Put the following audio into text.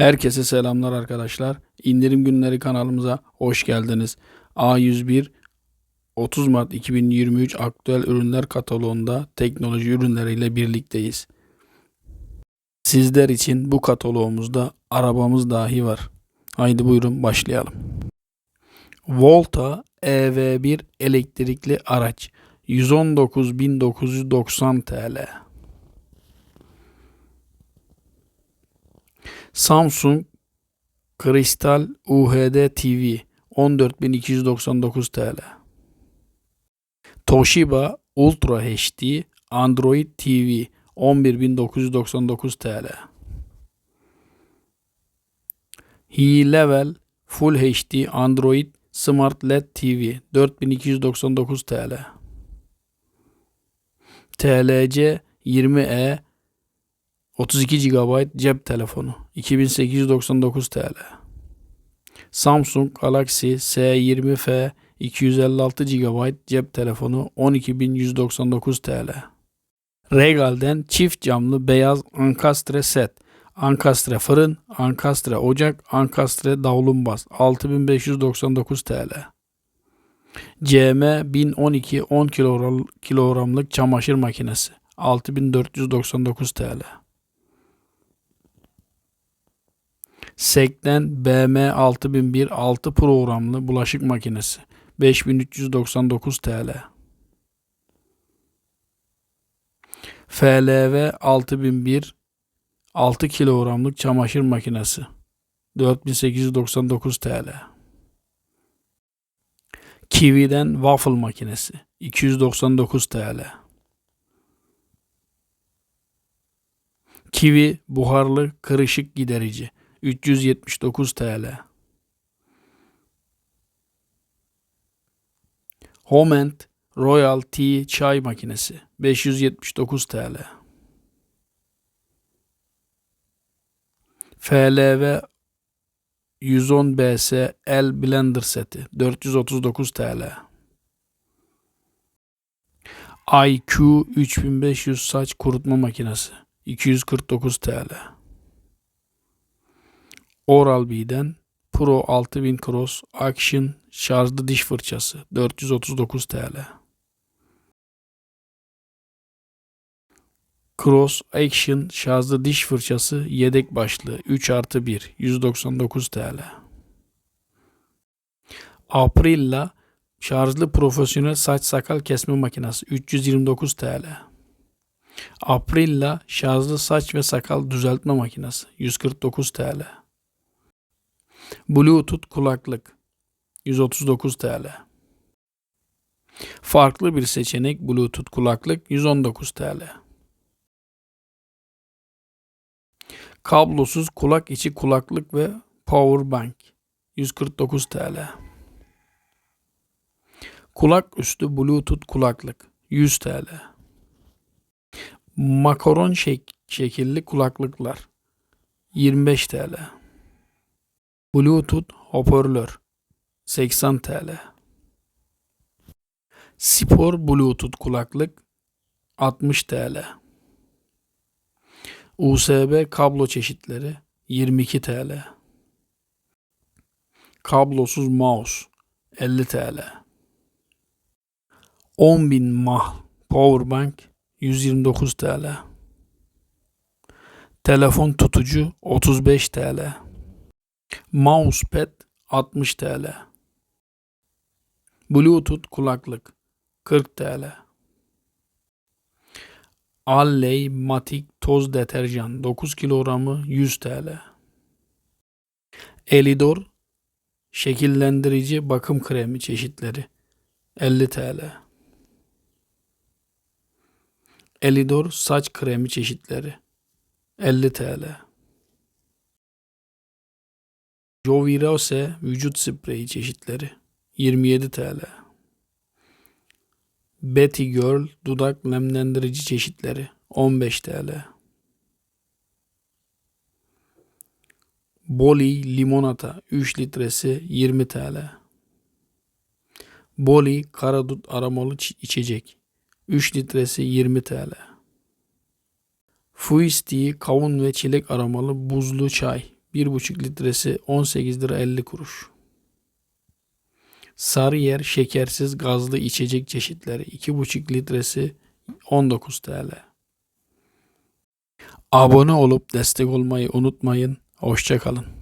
Herkese selamlar arkadaşlar. İndirim günleri kanalımıza hoş geldiniz. A101 30 Mart 2023 aktüel ürünler kataloğunda teknoloji ürünleriyle birlikteyiz. Sizler için bu kataloğumuzda arabamız dahi var. Haydi buyurun başlayalım. Volta EV1 elektrikli araç 119.990 TL. Samsung Kristal UHD TV 14299 TL. Toshiba Ultra HD Android TV 11999 TL. Hi-Level Full HD Android Smart LED TV 4299 TL. TLC 20E 32 GB cep telefonu 2899 TL. Samsung Galaxy S20F 256 GB cep telefonu 12199 TL. Regal'den çift camlı beyaz ankastre set. Ankastre fırın, ankastre ocak, ankastre davlumbaz 6599 TL. CM 1012 10 kilogram, kilogramlık çamaşır makinesi 6499 TL. Sekten BM 6001 6 programlı bulaşık makinesi 5399 TL. FLV 6001 6 kilogramlık çamaşır makinesi 4899 TL. Kiwi'den waffle makinesi 299 TL. Kiwi buharlı kırışık giderici 379 TL. Homent Royal Tea çay makinesi 579 TL. FLV 110 BS el blender seti 439 TL. IQ 3500 saç kurutma makinesi 249 TL. Oral-B'den Pro 6000 Cross Action şarjlı diş fırçası 439 TL. Cross Action şarjlı diş fırçası yedek başlığı 3 artı 1 199 TL. Aprilla şarjlı profesyonel saç sakal kesme makinesi 329 TL. Aprilla şarjlı saç ve sakal düzeltme makinesi 149 TL. Bluetooth kulaklık 139 TL. Farklı bir seçenek Bluetooth kulaklık 119 TL. Kablosuz kulak içi kulaklık ve power bank 149 TL. Kulak üstü Bluetooth kulaklık 100 TL. Makaron şek şekilli kulaklıklar 25 TL. Bluetooth hoparlör 80 TL. Spor Bluetooth kulaklık 60 TL. USB kablo çeşitleri 22 TL. Kablosuz mouse 50 TL. 10.000 mah powerbank 129 TL. Telefon tutucu 35 TL. Mousepad 60 TL. Bluetooth kulaklık 40 TL. Alley Matic toz deterjan 9 kilogramı 100 TL. Elidor şekillendirici bakım kremi çeşitleri 50 TL. Elidor saç kremi çeşitleri 50 TL. Jovirose vücut spreyi çeşitleri 27 TL. Betty Girl dudak nemlendirici çeşitleri 15 TL. Boli limonata 3 litresi 20 TL. Boli karadut aromalı içecek 3 litresi 20 TL. Fuisti kavun ve çilek aromalı buzlu çay 1,5 litresi 18 lira 50 kuruş. Sarıyer şekersiz gazlı içecek çeşitleri 2,5 litresi 19 TL. Abone olup destek olmayı unutmayın. Hoşçakalın.